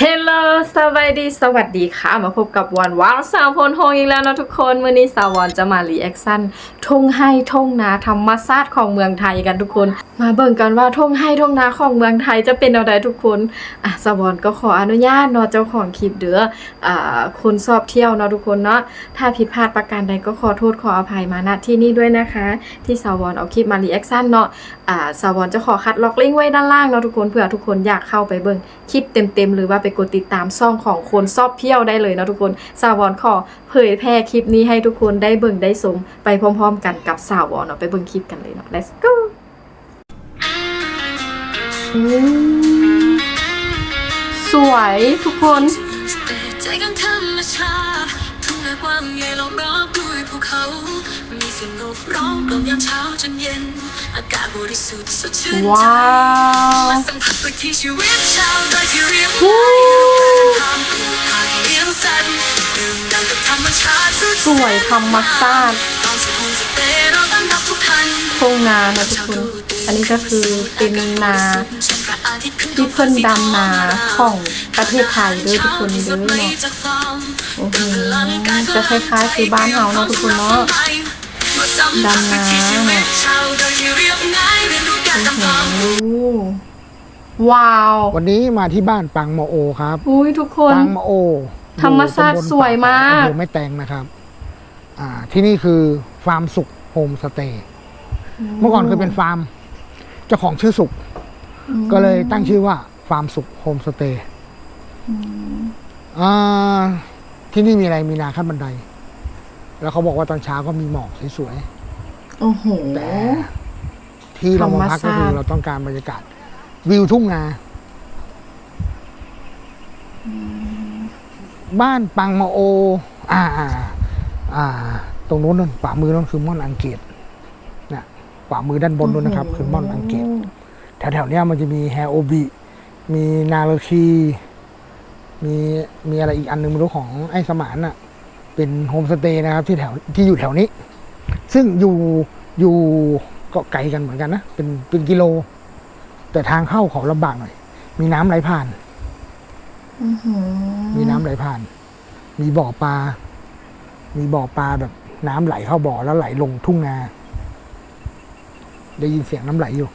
เฮลโลสวัสดี สวัสดีค่ะ มาพบกับวันว้าวสาวพลโฮงอีกแล้วนะทุกคน วันนี้สาววอนจะมารีแอคชั่นทงไห้ทงนาธรรมชาติของเมืองไทยกันทุกคน มาเบิ่งกันว่าทงไห้ทงนาของเมืองไทยจะเป็นอะไรทุกคนอะสาววอนก็ขออนุญาตเนาะเจ้าของคลิปเด้ออ่าคนชอบเที่ยวเนาะทุกคนเนาะ ถ้าผิดพลาดประการใดก็ขอโทษขออภัยมาณที่นี่ด้วยนะคะ ที่สาววอนเอาคลิปมารีแอคชั่นเนาะ อ่าสาวอนจะขอคัดล็อกลิงก์ไว้ด้านล่างเนาะทุกคนเผื่อทุกคนอยากเข้าไปเบิ่งคลิปเต็มๆหรือว่าไปกดติดตามช่องของคนชอบเที่ยวได้เลยเนาะทุกคนสาวอนขอเผยแพร่คลิปนี้ให้ทุกคนได้เบิ่งได้ชมไปพร้อมๆ กันกับสาวอนเนาะไปเบิ่งคลิปกันเลยเนาะ let's go อืมสวยทุกคนใจกันธรรมชาติทุ่งนากว้างใหญ่ล้อมรอบด้วยภูเขา มีเสียงนกร้องกล่อมยามเช้าจนเย็น อากาศบริสุทธิ์สดชื่นใจว้าวมาสัมผัสวิถีชีวิตชาวดอยที่เรียบวู้ทางปลูกผักเลี้ยงสัตว์ดื่มด่ำกับธรรมชาติสุดสวยธรรมชาติต้องสุขมสเตย์เราต้อนรับทุกท่านทุ่งนานะทุกคน อันนี้ก็คือเป็นนาที่เพิ่นดำนาของประเทศไทยเด้อทุกคนเด้อเนาะโอ้โหจะคล้ายๆคือบ้านเฮาเนาะทุกคนเนาะดำน้ำ ว้าว วันนี้มาที่บ้านปังมะโอครับอุ้ยทุกคนปังมะโอธรรมชาติอยู่ตำบลสวยมากอำเภอแม่แตงนะครับ อ่า ที่นี่คือฟาร์มสุขโฮมสเตย์เมื่อก่อนเคยเป็นฟาร์ม เจ้าของชื่อสุข ก็เลยตั้งชื่อว่าฟาร์มสุขโฮมสเตย์อ่าที่นี่มีอะไรมีนาขั้นบันได แล้วเขาบอกว่าตอนเช้าก็มีหมอกสวยโอ้โหๆแต่ที่เรามาพักก็คืธรรมชาติอเราต้องการบรรยากาศ วิวทุ่งนา บ้านปังมาโออ่าอ่า อ่า ตรงนู้นนั่นขวามือนั่นคือม่อนอังเกตนะขวามือด้านบนนู้นนะครับ คือม่อนอังเกตแถวๆเนี้ยมันจะมีแฮโอบิ มีนาเลคี มีมีอะไรอีกอันหนึงไม่รู้ของไอ้สมานน่ะ เป็นโฮมสเตย์นะครับที่แถวที่อยู่แถวนี้ ซึ่งอยู่อยู่ก็ไกลกันเหมือนกันนะ เป็นเป็นกิโล แต่ทางเข้าเขาลำบากหน่อย มีน้ำไหลผ่าน อื้อหือมีน้ำไหลผ่าน มีบ่อปลา มีบ่อปลาแบบน้ำไหลเข้าบ่อแล้วไหลลงทุ่งนา ได้ยินเสียงน้ำไหลอยู่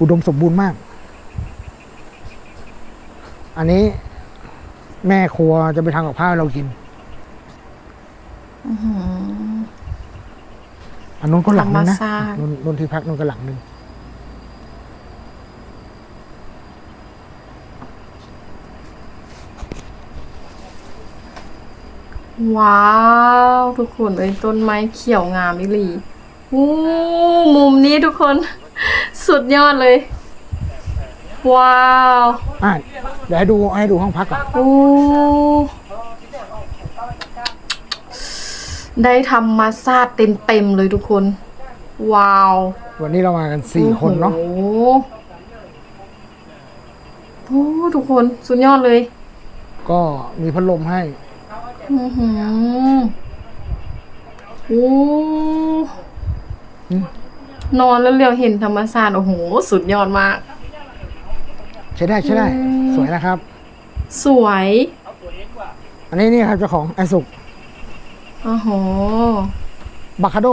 อุดมสมบูรณ์มาก อันนี้แม่ครัวจะไปทำกับข้าวให้เรากิน อื้อหือ อันนู้นก็หลังนึงนะธรรมชาตินู้นนู้นที่พักนู้นก็หลังนึงว้าว ทุกคนเอ้ยต้นไม้เขียวงามอีหลีอู้มุมนี้ทุกคน สุดยอดเลย ว้าวอะเดี๋ยวให้ดูให้ดูห้องพักก่อนโอ้ ได้ธรรมชาติเต็มๆเลยทุกคน ว้าววันนี้เรามากันสี่คนเนาะโอ้โหโอ้ทุกคนสุดยอดเลย ก็มีพัดลมให้อือหือโอ้อืมนอนแล้วเรียวเห็นธรรมชาติโอ้โห สุดยอดมาก ใช้ได้ใช้ได้ อืม สวยนะครับ สวย อันนี้นี่ครับเจ้าของไอสุก โอ้โห บาคาโด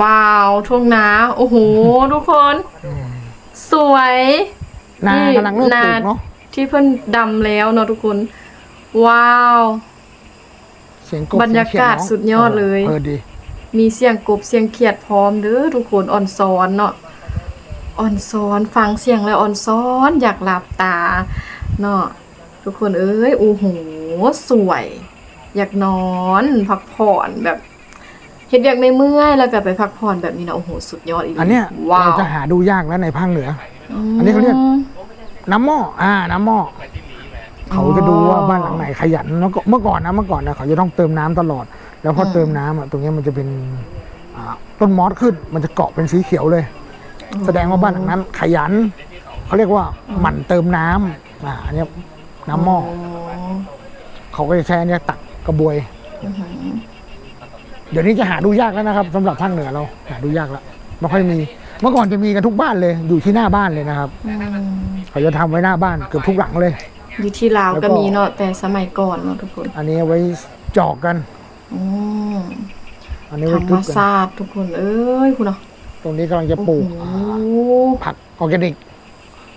ว้าวทุ่งนาโอ้โห ทุกคน สวยนากำลังเริ่มปลูนากเนาะที่เพิ่นดำแล้วเนาะทุกคน ว้าวเสียงกบบรรยากาศเสีงเขีสุดยอดเลยเออดี มีเสียงกบเสียงเขียดพร้อมเด้อทุกคนอ่อนซ้อนเนาะอ่อนซ้อนฟังเสียงแล้วอ่อนซ้อนอยากหลับตาเนาะทุกคนเอ้ยโอ้โหสวย อยากนอน พักผ่อนแบบเฮ็ดเวียกไม่เมื่อยแล้วก็ไปพักผ่อนแบบนี้นะโอ้โหสุดยอดอีกอันเนี้ยว้าวเราจะหาดูยากแล้วในภาคเหนือ อันนี้เขาเรียกน้ำหม้ออ่า น้ำหม้อเขาจะดูว่าบ้านหลังไหนขยันแล้วก็เมื่อก่อนนะเมื่อก่อนนะเขาจะต้องเติมน้ำตลอด แล้วพอเติมน้ำอะตรงเนี้ยมันจะเป็นอ่าต้นมอสขึ้น มันจะเกาะเป็นสีเขียวเลย แสดงว่าบ้านหลังนั้น ขยันเขาเรียกว่าหมั่นเติมน้ำอ่าอันเนี้ยน้ำหม้อเขาก็จะใช้อันเนี้ยตัก กระบวย เดี๋ยวนี้จะหาดูยากแล้วนะครับสำหรับภาคเหนือเราหาดูยากแล้วไม่ค่อยมีเมื่อก่อนจะมีกันทุกบ้านเลย อยู่ที่หน้าบ้านเลยนะครับอืมเขาจะทำไว้หน้าบ้านเกือบทุกหลังเลย อยู่ที่ลาวแล้วก็ก็มีเนาะแต่สมัยก่อนเนาะทุกคน อันนี้เอาไว้จอกกันอืมอันนี้ธรไว้รกึมบกันชาติทุกคนเอ้ยคุณเนาะตรงนี้กำลังจะปลูกโอ้อ่าโหผักออร์แกนิก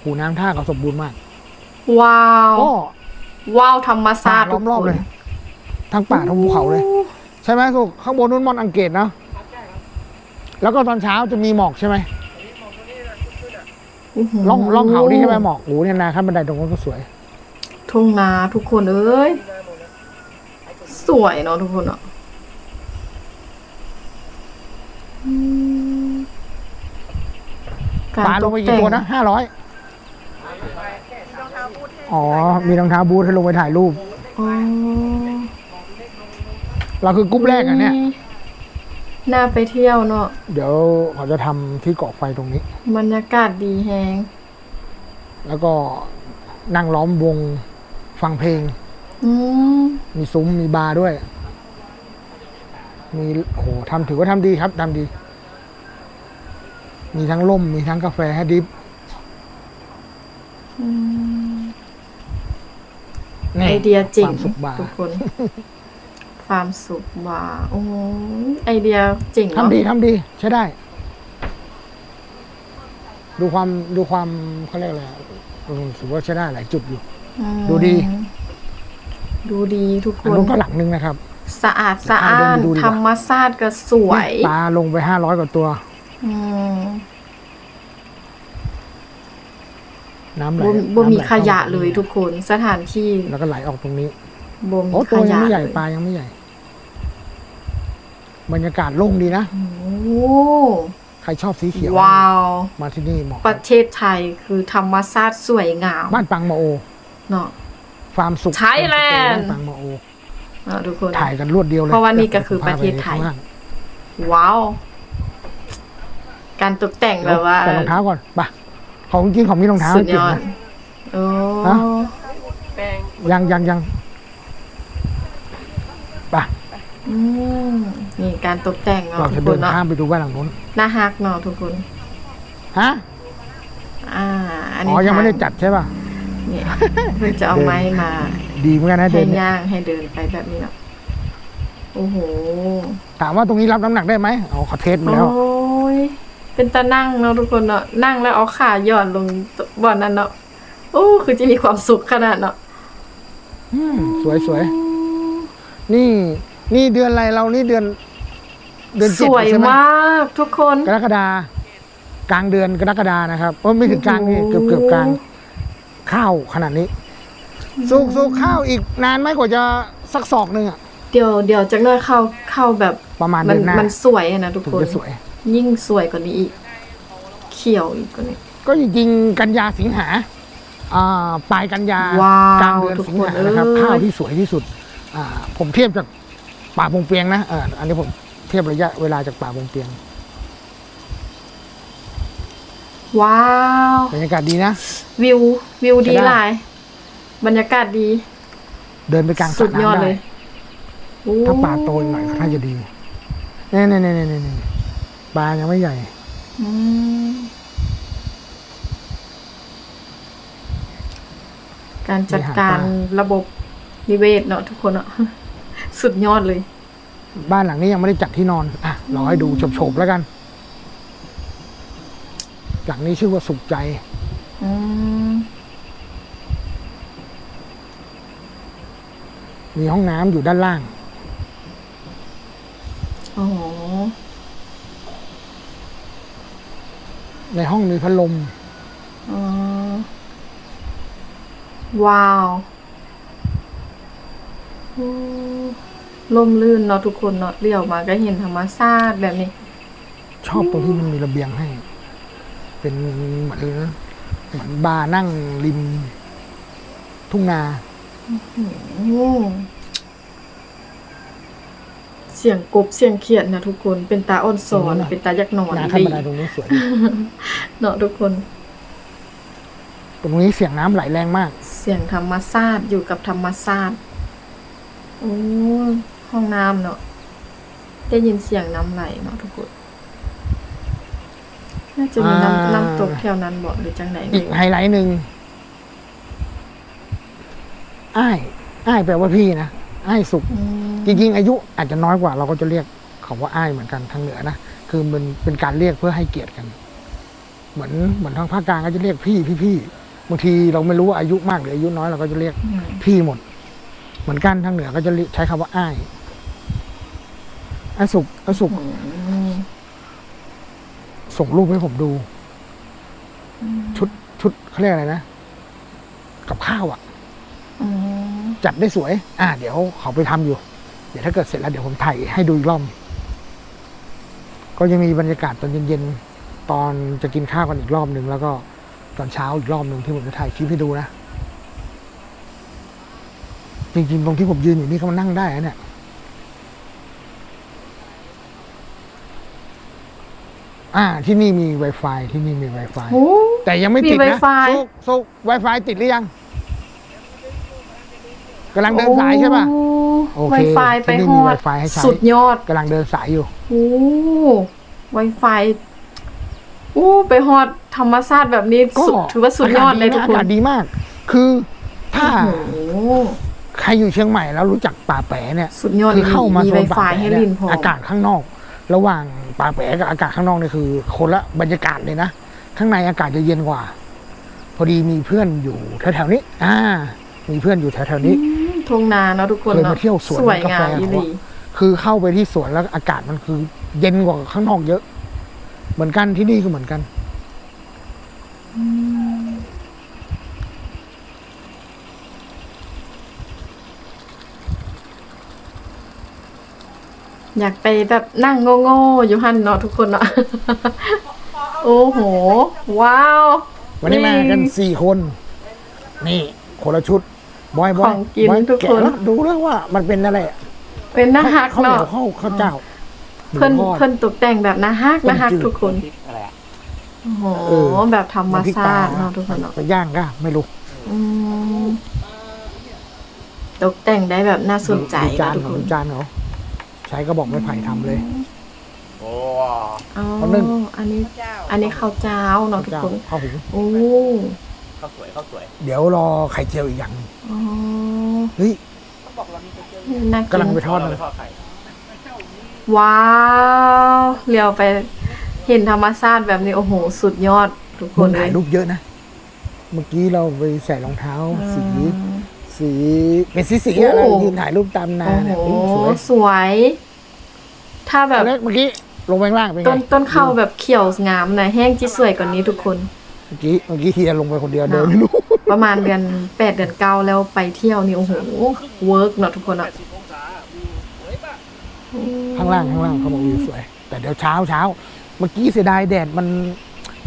หูน้ำท่าเขาสมบูรณ์มาก ว้าวก็ว้าวธรรมชาป่าติล้ทุอกมรอบคนเลย ทั้งป่าทั้งภูเขาเลย ใช่ไหมสุกข้างบนนู้นมอนอังเกตนะแล้วก็ตอนเช้าจะมีหมอกใช่ไหมอื้อหืล่องล่องเขานี่ใช่ไหมหมอกโอ้โหเนี่ยนาขั้นบันไดตรงนั้นก็สวย ทุ่งนาทุกคนเอ้ย สวยเนาะทุกคนเนาะอืมรปลาลงไปกี่ตัวนะตห้าร้อยอ๋อ มีรองเท้าบูทให้ลงไปถ่ายรูป อ๋อ เราคือกรุ๊ปแรกอะเนี่ย น่าไปเที่ยวเนาะ เดี๋ยวเขาจะทำที่เกาะไฟตรงนี้ บรรยากาศดีแฮงแล้วก็นั่งล้อมวงฟังเพลง อืมมีซุ้มมีบาร์ด้วย มีโอ้โหทำถือว่าทำดีครับทำดี มีทั้งล่ม มีทั้งกาแฟให้ดริฟอืมนี่ไอเดียจริงความสุขบาร์ ทุกคน ความสุขบาร์โอ้ยไอเดียเจ๋งเนาะทำดีทำดีใช้ได้ ดูความดูความเขาเรียกอะไรอะรู้สึกว่าใช้ได้หลายจุดอยู่ อืมดูดี ดูดีทุกคอันนนู้นก็หลังนึงนะครับ สะอาดสะอาเดินดไปดูดีกว่า ธรรมชาติก็สวยปลาลงไปห้าร้อยกว่าตัว อืมน้ำไหลบ่บ่น้ำมีไหลขยะข้ามาเลยทุกคนสถานที่ แล้วก็ไหลออกตรงนี้บ่มีโอ้ขตัวยังยะไม่ใหญ่เลยปลายังไม่ใหญ่ บรรยากาศโล่งดีนะ โอ้ใครชอบสีเขียว ว้าว มาที่นี่เหมาะประเทศไทยคือธรรมชาติสวยงาม บ้านปังมาโอเนาะฟาร์มสุข Thailand บ้านปังมาโอเนาะทุกคน ถ่ายกันรวดเดียวเลยเพราะว่านี่ก็คือประเทศไทยข้างล่างว้าว การตกแต่งแบบว่าใส่รองเท้าก่อนไปของจริงของมีรองเท้าสุดเก่ยงอดนะโอ้ฮะยังยังยังไป อืมนี่การตกแต่งเนาะเราทุจะกคเดินนเนาะข้ามไปดูบ้านหลังนู้นน่าฮักเนาะทุกคน ฮะอ่า อันอ๋นี้อยังไม่ได้ทางจัดใช่ป่ะ เนี่ยเพื่อจะเอาไม้มาดีเหมือนกันนะเดิให้นเนี่ยย่างให้เดินไปแบบนี้เนาะโอ้โห ถามว่าตรงนี้รับน้ำหนักได้ไหมอ๋อเขาเทสมาโอ้แล้วยเป็นตานั่งเนาะทุกคนเนาะ นั่งแล้วเอาขาหย่อนลงบ่อนนั้นเนาะ โอ้ คือจะมีความสุขขนาดเนาะอืมสวยสวยนี่ นี่เดือนอะไรเรานี่เดือน เดือนสเจ็ดวยใช่ไหมมากทุกคน กรกฎากลางเดือนกรกฎานะครับเออไม่ถึงกลางนี่โอ้โหเกือบเกือบกลางข้าวขนาดนี้สุกสุกข้าวอีกนานไหมกว่าจะสักศอกหนึ่งอะเดี๋ยวเดี๋ยวจักหน่อยเข้าเข้าแบบประมาณมัเดือนหน้ามันสวยอะนะทุกถึงคนจะสวย ยิ่งสวยกว่านี้อีก เขียวอีกกว่านี้ ก็จริงๆกันยาสิงหาอ่าปลายกันยาว้าวกลางเดือนทุกสิงคนหานะครับเอ้ย ข้าวที่สวยที่สุดอ่าผมเทียบจาก ป่าปงเปียงนะเอออันนี้ผมเทียบระยะเวลาจากป่าปงเปียงว้าวบรรยากาศดีนะ วิววิวดีใช้ได้หลาย บรรยากาศดี เดินไปกลางสสุระดยอดน้ำเลได้ยโอ้ถ้าปลาโตอีกหน่อยก็น่าจะดีนี่นี่นี่นี่นี่ปลายังไม่ใหญ่อืมการจัดการระบบนิเวศเนาะทุกคนเนาะ สุดยอดเลย บ้านหลังนี้ยังไม่ได้จัดที่นอน อะรอให้ดูโฉบๆแล้วกัน หลังนี้ชื่อว่าสุขใจ อืมมีห้องน้ำอยู่ด้านล่าง โอ้โหในห้องมีพัดลม อ๋อว้าวโอ้ ลมลื่นเนาะทุกคนเนาะเลี้ยวมาก็เห็นธรรมชาติแบบนี้ ชอบตรงที่มันมีระเบียงให้ เป็นเหมือนเหมือนบาร์นั่งริม ทุ่งนาอืมเสียงกบเสียงเขียดนะทุกคนเป็นตาอ้อนสอนเห็นไหมเป็นตายักนอนนาขั้นดีบันไดตรงนี้สวยดีเนาะทุกคน ตรงนี้เสียงน้ำไหลแรงมาก เสียงธรรมชาติอยู่กับธรรมชาติโอ้ย ห้องน้ำเนาะได้ยินเสียงน้ำไหลเนาะทุกคนน่าจะมีอ่าน้ำน้ำตกแถวนั้นบ่หรือจังไหนอีกไฮไลท์หนึ่งอ้ายอ้ายแปลว่าพี่นะอ้ายสุกอืมจริงๆอายุอาจจะน้อยกว่า เราก็จะเรียกเขาว่าอ้ายเหมือนกันทางเหนือนะคือมันเป็นการเรียกเพื่อให้เกียรติกัน เหมือนเหมือนทางภาคกลางก็จะเรียกพี่พี่พี่บางทีเราไม่รู้ว่าอายุมากหรืออายุน้อยเราก็จะเรียกอืมพี่หมด เหมือนกันทางเหนือก็จะเรียกใช้คำว่าอ้าย อ้ายสุกอ้ายสุกอืมส่งรูปให้ผมดู ชุดชุดเขาเรียกอะไรนะ กับข้าวอะอืมจัดได้สวย อ่า เดี๋ยวเขาไปทำอยู่ เดี๋ยวถ้าเกิดเสร็จแล้วเดี๋ยวผมถ่ายให้ดูอีกรอบก็จะมีบรรยากาศตอนเย็นๆ ตอนจะกินข้าวกันอีกรอบหนึ่งแล้วก็ตอนเช้าอีกรอบหนึ่งที่ผมจะถ่ายคลิปให้ดูนะ จริงๆ ตรงที่ผมยืนอยู่นี่ก็มานั่งได้นะเนี่ย อ่าที่นี่มี Wi-Fi ที่นี่มี Wi-Fi โอ้ แต่ยังไม่ติดมีนะ Wi-Fi ซุกซุก Wi-Fi ติดหรือยังกำลังเดินสายใช่ป่ะ โอเคไวไฟไปที่นี่ฮมีอด Wi-Fi ให้ใช้ สุดยอดกำลังเดินสายอยู่ โอ้ไวไฟโอ้ไปฮอดธรรมชาติแบบนี้ก็สุดถือว่าสุดยอดเลยทุกอาคนกาศดีมาก คือถ้าโอ้โหใครอยู่เชียงใหม่แล้วรู้จักป่าแปะเนี่ย สุดยอดคือเข้ามามีโซไวนป่าไฟแปะให้เนี่ลิยนพออากาศข้างนอก ระหว่าง ป่าแปะกับอากาศข้างนอกเนี่ยคือคนละบรรยากาศเลยนะ ข้างในอากาศจะเย็นกว่า พอดีมีเพื่อนอยู่แถวๆนี้ อ่า มีเพื่อนอยู่แถวๆนี้อืมทุ่งนาเนาะทุกคนเคยเนาะมาเที่ยวสวนสวยงามกาแฟอีหลีคือเข้าไปที่สวนแล้วอากาศมันคือ เย็นกว่าข้างนอกเยอะ เหมือนกันที่นี่ก็เหมือนกัน อ ยากไปแบบนั่งโง่ๆอยู่หันเนาะทุกคนเนาะ โอ้โห ว้าว วันนี้มากันสี่คน นี่คนละชุดบอยบขอยองกินบอยทุกคน แะแล้วดูแล้วว่ามันเป็นอะไรอะเป็นน่าฮักข้าวเหนีเนาะยวข้าวข้าวเจ้าเพิ่นหมูทอด เพิ่นตกแต่งแบบน่าฮักต้มน่าฮักจืดทุกคนอะไรอะโอ้โหเออ แบบธรรมน้ำพริกชาปลาติเนาะทุกคนเนาะไปย่างก็ไม่รู้อืมตกแต่งได้แบบน่าสนใจดูจานนะทุกขคองน จานเขา ใช้ก็บอกไม่ไผ่ทำเลย โอ้อ๋อเขานึ่งอันนี้อันนี้ข้าวเจ้าเนาะทุกเจ้าคน ข้าวหุงโอ้ข้าวสวยข้าวสวยเดี๋ยวรอไข่เจียวอีกอย่างหนึ่งอ๋อเฮ้ยน่ากิกำลังนไปทอดเราเลไปยทอดไข่ว้าวเลี้ยวไปเห็นธรรมชาติแบบนี้ โอ้โห สุดยอดทุกคมึนงเลถ่ายยรูปเยอะนะ เมื่อกี้เราไปใส่รองเท้าสี สีเป็นสีสีๆอะไรยืนถ่ายรูปตามนาโอ้เนี่ยโหโอ้สวยสวย ถ้าแบบแล้วเมื่อกี้ลงไปข้างล่างเป็นไงต้นต้นข้าวแบบเขียวงามนะแห้งที่สวยกว่านี้ทุกคน เมื่อกี้เมื่อกี้เฮียลงไปคนเดียวเดินไม่รู้ ประมาณเดือนแปดเดือนเก้าแล้วไปเที่ยวนี่โอ้โหเวิร์กเนาะทุกคนอะข้างล่างข้างล่างเขาบอกวิวสวย แต่เดี๋ยวเช้าเช้าเมื่อกี้เสียดายแดดมัน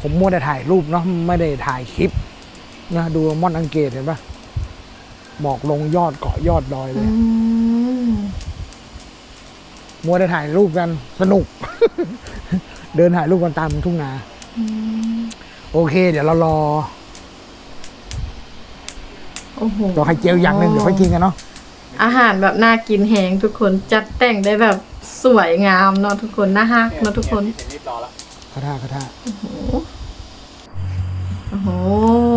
ผมมัวแต่ถ่ายรูปเนาะไม่ได้ถ่ายคลิปนะดูม่อนอังเกตเห็นปะ หมอกลงยอดเกาะยอดดอยเลอืยมมัวแต่ถ่ายรูปกันสนุก เดินถ่ายรูปกันตามทุ่งนาโอเค เดี๋ยวเรารอโอ้โหรอไข่เจียวอย่างหนึ่งเดี๋ยวค่อยกินกันเนาะอาหารแบบน่ากินแหงทุกคนจัดแต่งได้แบบสวยงามเนาะทุกคนน่าฮักเนาะทุกคนเห็นรีบรอแล้วคาท่าคาท่าโอ้โห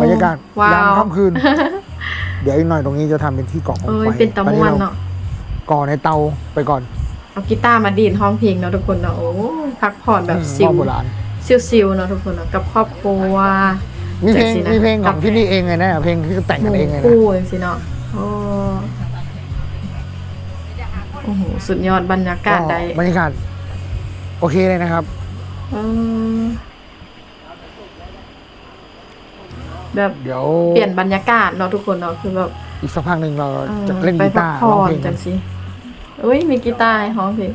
บรรยากาศว้าายมวค่ำคืน เดี๋ยวอีกหน่อยตรงนี้จะทำเป็นที่เกาะของเอ้ไฟยเป็นตะมวนเนาะก่อในเตาไปก่อนเอากีตาร์มาดีดห้องเพลงเนาะทุกคนเนาะโอ้พักผ่อนแบบอืมซิหม้ลอโบราณ ซิลๆเนาะทุกคนเนาะกับครอบครัว มีเพลงจังสินะ มีเพลงของที่นี่เองเลยนะ เพลงที่แต่งหกันมู่เองเลยนะ คู่จังสิเนาะโอ้โอ้โหสุดยอดบรรยากาศใดบรรยากาศโอเคเลยนะครับ เออ แบบเดี๋ยวเปลี่ยนบรรยากาศเนาะทุกคนเนาะคือแบบอีกสักพักหนึ่งเราออจะเล่นไปกีพัตาร์ผ่ร้องอนเพลงกัจันงสิอุ้ยมีกีตาร์ให้ร้องเพลง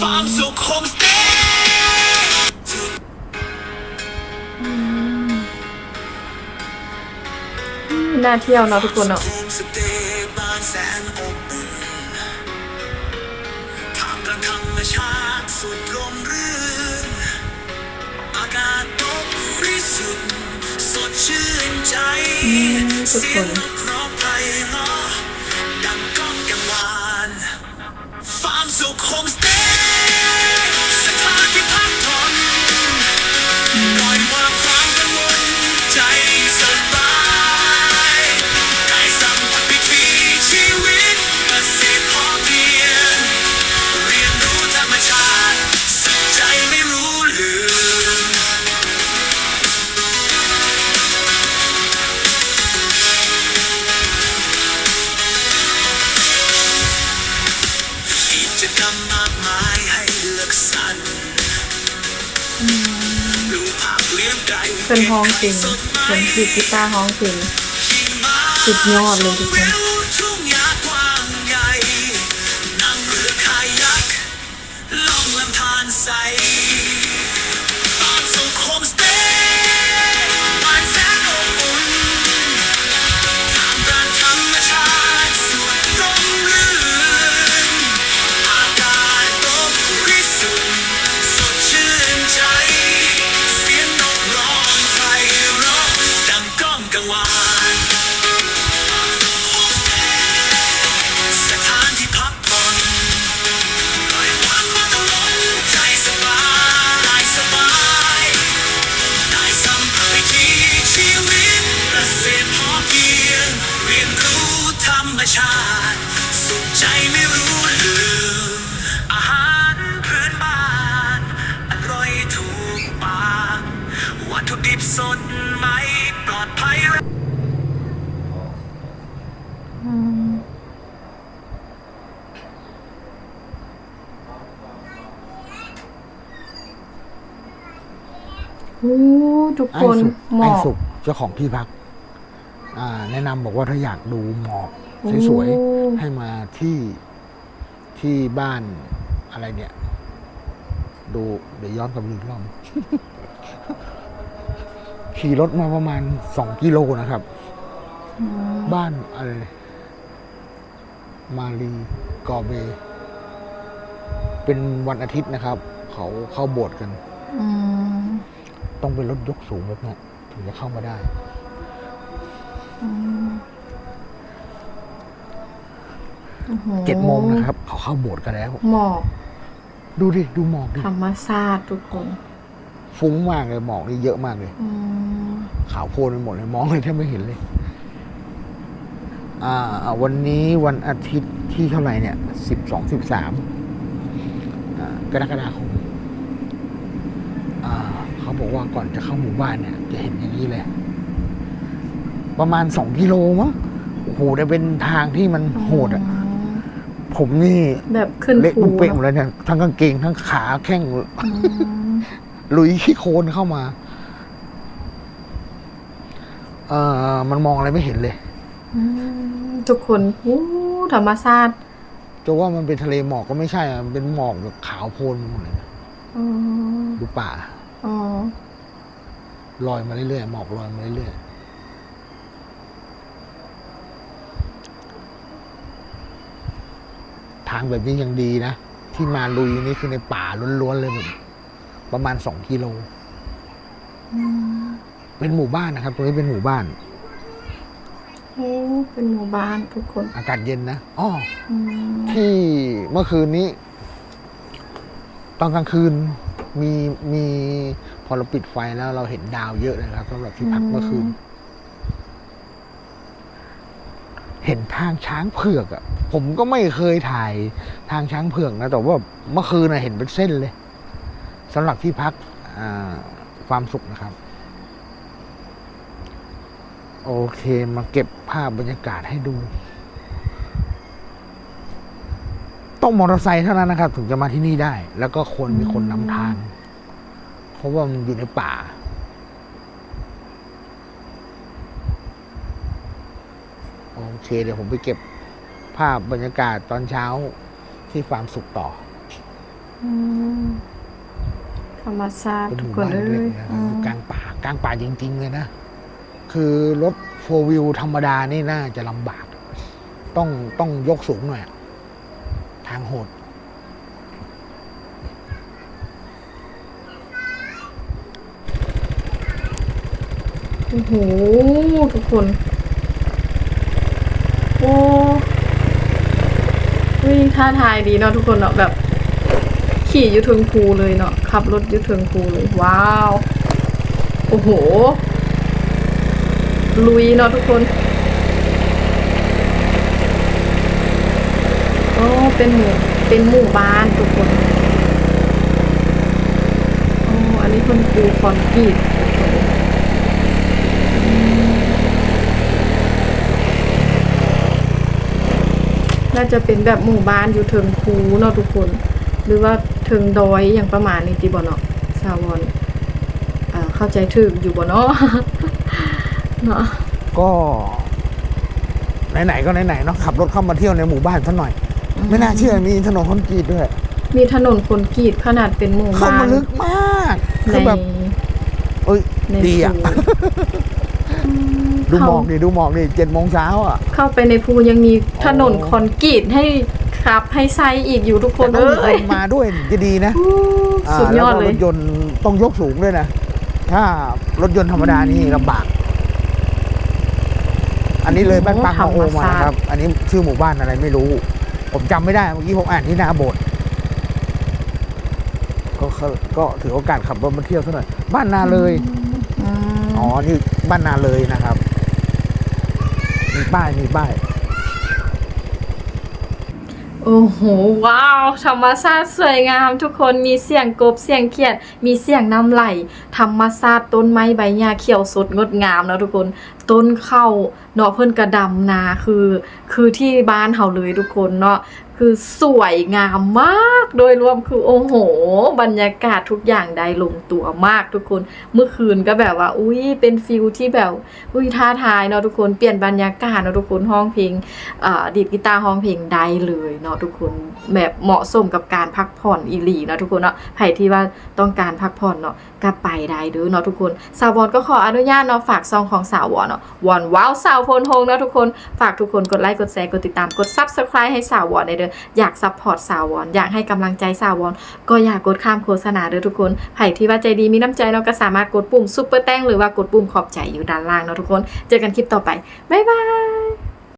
ฟาร์มสุขโฮมสเตย์น่าเที่ยวเนาะทุกคนเนาะโฮมสเตย์บ้านแสนอบอุ่นท่ามกลางธรรมชาติสุด ชื่นใจทุกคน จะนำมากมายให้เลือกสรรดูภาพเลี้ยงไก่เป็นห้องจริงเป็นคือกีตาร์ห้องจริงสุดยอดเลยทุกคน ทุกไอ้คนสุกหมไอ้อกสุกเจ้าของที่พัก อ่า แนะนำบอกว่าถ้าอยากดูหมอกโอ้สวยๆให้มาที่ที่บ้านอะไรเนี่ย ดูเดี๋ยวย้อนกลับไปอีกรอบ ขี่รถมาประมาณสองกิโลนะครับบ้านอะไร มาลีกอเบ เป็นวันอาทิตย์นะครับ เขาเข้าโบสถ์กัน อืม ต้องเป็นรถยกสูงแบบเนี้ยถึงจะเข้ามาได้โอ้โหเจ็ดโมงนะครับ เขาเข้าโบสถ์กันแล้ว หมอก ดูดิ ดูหมอกดิ ธรรมชาติทุกคน ฟุ้งมากเลยหมอกนี่เยอะมากเลยอืมขาวโพลนไปหมดเลย มองเลยแทบไม่เห็นเลย อ่า วันนี้วันอาทิตย์ที่เท่าไหร่เนี่ยสิบสองสิบสามกรกฎาคมอ่าเขา บอกว่าก่อนจะเข้าหมู่บ้านเนี่ย จะเห็นอย่างนี้เลย ประมาณสองกิโลมั้งโอ้โหแต่เป็นทางที่มันโหดอะ ผมนี่แบบขึ้นเละภูตุ้งเป้งหมดเนอะแล้วเนี่ย ทั้งกางเกงทั้งขาแข้งอืมลุยขี้โคลนเข้ามา เอ่อมันมองอะไรไม่เห็นเลยอืมทุกคนโอ้ธรรมชาติจะว่ามันเป็นทะเลหมอกก็ไม่ใช่อะมันเป็นหมอกแบบขาวโพลนไปหมดเลยนะอ๋อดูป่า อ๋อลอยมาเรื่อยๆหมอกลอยมาเรื่อยๆทางแบบนี้ยังดีนะ ที่มาลุยนี่คือในป่าล้วนๆเลยแบบประมาณสองกิโลเป็นหมู่บ้านนะครับ ตรงนี้เป็นหมู่บ้าน โอ้เป็นหมู่บ้านทุกคน อากาศเย็นนะอ้ออืมที่เมื่อคืนนี้ ตอนกลางคืน มีมีพอเราปิดไฟแล้วเราเห็นดาวเยอะเลยครับสำหรับที่พักเมื่อคืน เห็นทางช้างเผือกอะ่ะ ผมก็ไม่เคยถ่ายทางช้างเผือกนะแต่ว่าเมื่อคืนนะเห็นเป็นเส้นเลยสำหรับที่พักอ่าความสุขนะครับ โอเคมาเก็บภาพบรรยากาศให้ดู ต้องมอเตอร์ไซค์เท่านั้นนะครับ ถึงจะมาที่นี่ได้ แล้วก็ควรมีคนนำทาง เพราะว่ามันอยู่ในป่า โอเคเดี๋ยวผมไปเก็บภาพบรรยากาศตอนเช้าที่ฟาร์มสุขต่ออืมธรรมชาติเป็นหทุกมู่คนบ้านเลเล็ยกๆนะคอืรับมอยู่กลางป่ากลางป่าจริง ๆ เลยนะ คือรถโฟวิวธรรมดานี่น่าจะลำบาก ต้องต้องยกสูงหน่อยอะ ทางโหด โอ้โห ทุกคน โอ้วิ่งท่าทายดีเนาะทุกคนเนาะแบบ ขี่ยุทึงภูเลยเนาะขับรถยุทึงภูเลย ว้าว โอ้โห ลุยเนาะทุกคน โอ้เป็นหมู่เป็นหมู่บ้านทุกคนโอ้อันนี้คนปูคอนกรีตน่าจะเป็นแบบหมู่บ้านอยู่เทิงภูเนาะทุกคน หรือว่าเทิงดอยอย่างประมาณนี้ติบเนาะสาวอนเอ่อเข้าใจถึกอยู่บ่เนาะเนาะก็ไหนๆก็ไหนๆเนาะขับรถเข้ามาเที่ยวในหมู่บ้านซะหน่อย ไม่น่าเชื่อมีถนนคอนกรีตด้วยมีถนนคนกรีดขนาดเป็นหมู่เข้าบ้านมาลึกมากในคือแบบเอ้ยในดีอะ ภูอืมดูหมเข้าอกดิดูหมอกดิเจ็ดโมงเช้าอะ เข้าไปในภูยังมีถนนคอนกรีตให้ขับให้ไซอีกอยู่ทุกคนแต่ต้องเอ้มีคยนมาด้วยจะดีนะอู้อ่าสุดยอดแล้วเลก็รยถยนต์ต้องยกสูงด้วยนะ ถ้ารถยนต์ธรรมดานี่ลำบาก อันนี้เลยบ้านปังมาโอมานะครับ อันนี้ชื่อหมู่บ้านอะไรไม่รู้ ผมจำไม่ได้เมื่อกี้ผมอ่านที่หน้าโบสถ์ก็ก็ก็ถือโอกาสขับรถมาเที่ยวซะหน่อยบ้านนาเลยอืมอ๋อนี่บ้านนาเลยนะครับ มีป้ายมีป้าย โอ้โห ว้าว ธรรมชาติสวยงามทุกคนมีเสียงกบเสียงเขียด มีเสียงน้ำไหล ธรรมชาติต้นไม้ใบหญ้าเขียวสดงดงามนะทุกคน ต้นเข้าเนาะเพิ่นกระดำนาคือ คือที่บ้านเฮาเลยทุกคนเนาะ คือสวยงามมากโดยรวมคือโอ้โห บรรยากาศทุกอย่างได้ลงตัวมากทุกคน เมื่อคืนก็แบบว่า อุ้ยเป็นฟิลที่แบบ อุ้ยท้าทายเนาะทุกคนเปลี่ยนบรรยากาศเนาะทุกคนห้องเพลงอ่าดีดกีตาร์ห้องเพลงได้เลยเนาะทุกคน แบบเหมาะสมกับการพักผ่อนอีหลีเนาะทุกคนเนาะใครที่ว่าต้องการพักผ่อนเนาะก็ไปได้เด้อเนาะทุกคน สาววอนก็ขออนุญาตเนาะฝากซองของสาววอนเนาะวอนว้าวสาวโพนโฮงเนาะทุกคน ฝากทุกคนกดไลค์กดแชร์กดติดตามกด Subscribe ให้สาววอนได้เด้ออยากซัพพอร์ตสาววอนอยากให้กำลังใจสาววอนก็อยากกดข้ามโฆษณาเด้อทุกคนใครที่ว่าใจดีมีน้ำใจเนาะก็สามารถกดปุ่มซุปเปอร์แต้งหรือว่ากดปุ่มขอบใจอยู่ด้านล่างเนาะทุกคน เจอกันคลิปต่อไปบ๊ายบาย